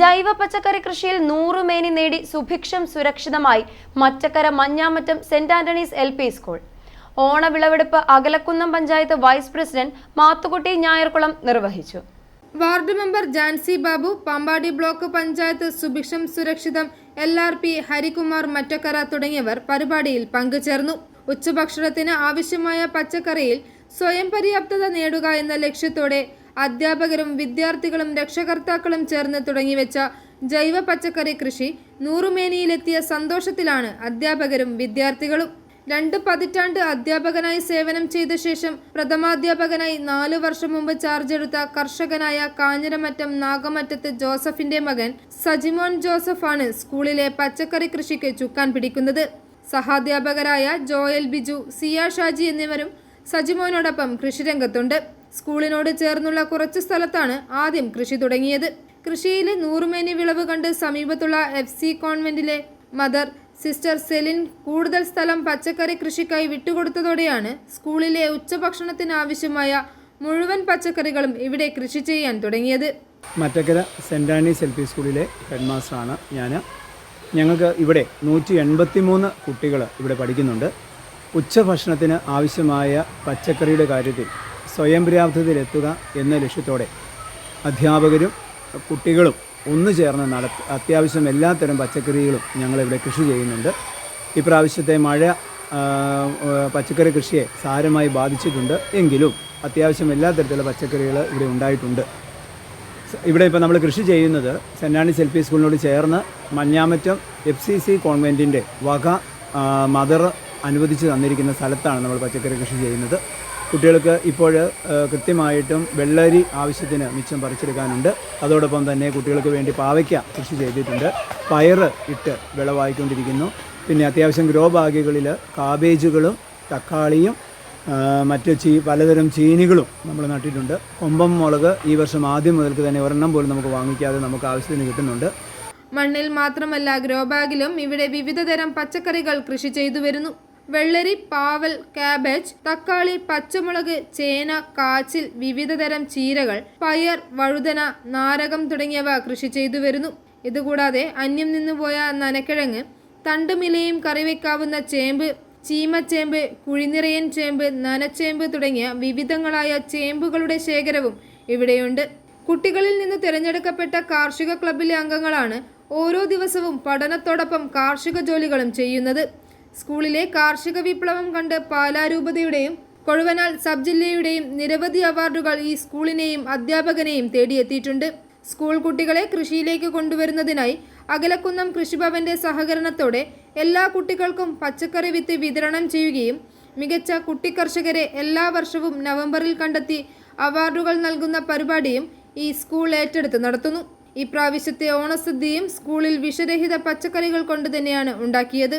ജൈവ പച്ചക്കറി കൃഷിയിൽ നൂറുമേനി നേടി സുഭിക്ഷം സുരക്ഷിതമായി Machakkara Manjamattam Saint Antony's L P school. ഓണവിളവെടുപ്പ് Akalakunnam panchayat vice president Mathukutty Njayarkulam നിർവഹിച്ചു. Ward member Jancy Babu Pampady block panchayat Subhiksham Surakshitham L R P Harikumar Mattakkara തുടങ്ങിയവർ പരിപാടിയിൽ പങ്കുചേർന്നു. ഉച്ചഭക്ഷണത്തിന് ആവശ്യമായ പച്ചക്കറിയിൽ സ്വയം പര്യാപ്തത നേടുക എന്ന ലക്ഷ്യത്തോടെ അധ്യാപകരും വിദ്യാർത്ഥികളും രക്ഷകർത്താക്കളും ചേർന്ന് തുടങ്ങിവെച്ച ജൈവ പച്ചക്കറി കൃഷി നൂറുമേനിയിലെത്തിയ സന്തോഷത്തിലാണ് അധ്യാപകരും വിദ്യാർത്ഥികളും. രണ്ട് പതിറ്റാണ്ട് അധ്യാപകനായി സേവനം ചെയ്ത ശേഷം പ്രഥമാധ്യാപകനായി നാലു വർഷം മുമ്പ് ചാർജ് എടുത്ത കർഷകനായ കാഞ്ഞിരമറ്റം നാഗമറ്റത്ത് ജോസഫിന്റെ മകൻ സജിമോൻ ജോസഫാണ് സ്കൂളിലെ പച്ചക്കറി കൃഷിക്ക് ചുക്കാൻ പിടിക്കുന്നത്. സഹാധ്യാപകരായ ജോയൽ ബിജു സിയ ഷാജി എന്നിവരും സജിമോനോടൊപ്പം കൃഷിരംഗത്തുണ്ട്. സ്കൂളിനോട് ചേർന്നുള്ള കുറച്ച് സ്ഥലത്താണ് ആദ്യം കൃഷി തുടങ്ങിയത്. കൃഷിയിൽ നൂറുമേനി വിളവ് കണ്ട് സമീപത്തുള്ള എഫ് സി കോൺവെന്റിലെ മദർ സിസ്റ്റർ സെലിൻ കൂടുതൽ സ്ഥലം പച്ചക്കറി കൃഷിക്കായി വിട്ടുകൊടുത്തതോടെയാണ് സ്കൂളിലെ ഉച്ചഭക്ഷണത്തിനാവശ്യമായ മുഴുവൻ പച്ചക്കറികളും ഇവിടെ കൃഷി ചെയ്യാൻ തുടങ്ങിയത്. Mattakkara Saint Anne's L P സ്കൂളിലെ ഹെഡ് മാസ്റ്ററാണ് ഞാൻ ഞങ്ങൾക്ക് ഇവിടെ നൂറ്റി എൺപത്തി മൂന്ന് കുട്ടികൾ ഇവിടെ പഠിക്കുന്നുണ്ട്. ഉച്ചഭക്ഷണത്തിന് ആവശ്യമായ പച്ചക്കറിയുടെ കാര്യത്തിൽ സ്വയം പര്യാപ്തതയിലെത്തുക എന്ന ലക്ഷ്യത്തോടെ അധ്യാപകരും കുട്ടികളും ഒന്നു ചേർന്ന് നട അത്യാവശ്യം എല്ലാത്തരം പച്ചക്കറികളും ഞങ്ങളിവിടെ കൃഷി ചെയ്യുന്നുണ്ട്. ഇപ്രാവശ്യത്തെ മഴ പച്ചക്കറി കൃഷിയെ സാരമായി ബാധിച്ചിട്ടുണ്ട്. എങ്കിലും അത്യാവശ്യം എല്ലാ തരത്തിലുള്ള പച്ചക്കറികൾ ഇവിടെ ഉണ്ടായിട്ടുണ്ട്. ഇവിടെ ഇപ്പോൾ നമ്മൾ കൃഷി ചെയ്യുന്നത് സെന്റ് ആണീസ് എൽ പി സ്കൂളിനോട് ചേർന്ന് മഞ്ഞാമറ്റം എഫ് സി സി കോൺവെന്റിന്റെ വക മദർ അനുവദിച്ച് തന്നിരിക്കുന്ന സ്ഥലത്താണ് നമ്മൾ പച്ചക്കറി കൃഷി ചെയ്യുന്നത്. കുട്ടികൾക്ക് ഇപ്പോൾ കൃത്യമായിട്ടും വെള്ളരി ആവശ്യത്തിന് മിച്ചം പറിച്ചെടുക്കാനുണ്ട്. അതോടൊപ്പം തന്നെ കുട്ടികൾക്ക് വേണ്ടി പാവയ്ക്ക കൃഷി ചെയ്തിട്ടുണ്ട്. പയറ് ഇട്ട് വിളവായിക്കൊണ്ടിരിക്കുന്നു. പിന്നെ അത്യാവശ്യം ഗ്രോ ബാഗുകളിൽ കാബേജുകളും തക്കാളിയും മറ്റ് ചീ പലതരം ചീനികളും നമ്മൾ നട്ടിട്ടുണ്ട്. കൊമ്പം മുളക് ഈ വർഷം ആദ്യം മുതൽക്ക് തന്നെ ഒരെണ്ണം പോലും നമുക്ക് വാങ്ങിക്കാതെ നമുക്ക് ആവശ്യത്തിന് കിട്ടുന്നുണ്ട്. മണ്ണിൽ മാത്രമല്ല ഗ്രോ ബാഗിലും ഇവിടെ വിവിധതരം പച്ചക്കറികൾ കൃഷി ചെയ്തു വരുന്നു. വെള്ളരി പാവൽ കാബേജ് തക്കാളി പച്ചമുളക് ചേന കാച്ചിൽ വിവിധതരം ചീരകൾ പയർ വഴുതന നാരകം തുടങ്ങിയവ കൃഷി ചെയ്തു വരുന്നു. ഇതുകൂടാതെ അന്യം നിന്നുപോയ നനക്കിഴങ്ങ് തണ്ടുമിലയും കറിവെക്കാവുന്ന ചേമ്പ് ചീമച്ചേമ്പ് കുഴിനിറയൻ ചേമ്പ് നനച്ചേമ്പ് തുടങ്ങിയ വിവിധങ്ങളായ ചേമ്പുകളുടെ ശേഖരവും ഇവിടെയുണ്ട്. കുട്ടികളിൽ നിന്ന് തിരഞ്ഞെടുക്കപ്പെട്ട കാർഷിക ക്ലബിലെ അംഗങ്ങളാണ് ഓരോ ദിവസവും പഠനത്തോടൊപ്പം കാർഷിക ജോലികളും ചെയ്യുന്നത്. സ്കൂളിലെ കാർഷിക വിപ്ലവം കണ്ട് പാലാരൂപതയുടെയും കൊഴുവനാൽ സബ് ജില്ലയുടെയും നിരവധി അവാർഡുകൾ ഈ സ്കൂളിനെയും അധ്യാപകനെയും തേടിയെത്തിയിട്ടുണ്ട്. സ്കൂൾ കുട്ടികളെ കൃഷിയിലേക്ക് കൊണ്ടുവരുന്നതിനായി അകലക്കുന്നം കൃഷിഭവന്റെ സഹകരണത്തോടെ എല്ലാ കുട്ടികൾക്കും പച്ചക്കറി വിത്ത് വിതരണം ചെയ്യുകയും മികച്ച കുട്ടി കർഷകരെ എല്ലാ വർഷവും നവംബറിൽ കണ്ടെത്തി അവാർഡുകൾ നൽകുന്ന പരിപാടിയും ഈ സ്കൂൾ ഏറ്റെടുത്ത് നടത്തുന്നു. ഇപ്രാവശ്യത്തെ ഓണസദ്യയും സ്കൂളിൽ വിഷരഹിത പച്ചക്കറികൾ കൊണ്ട് തന്നെയാണ് ഉണ്ടാക്കിയത്.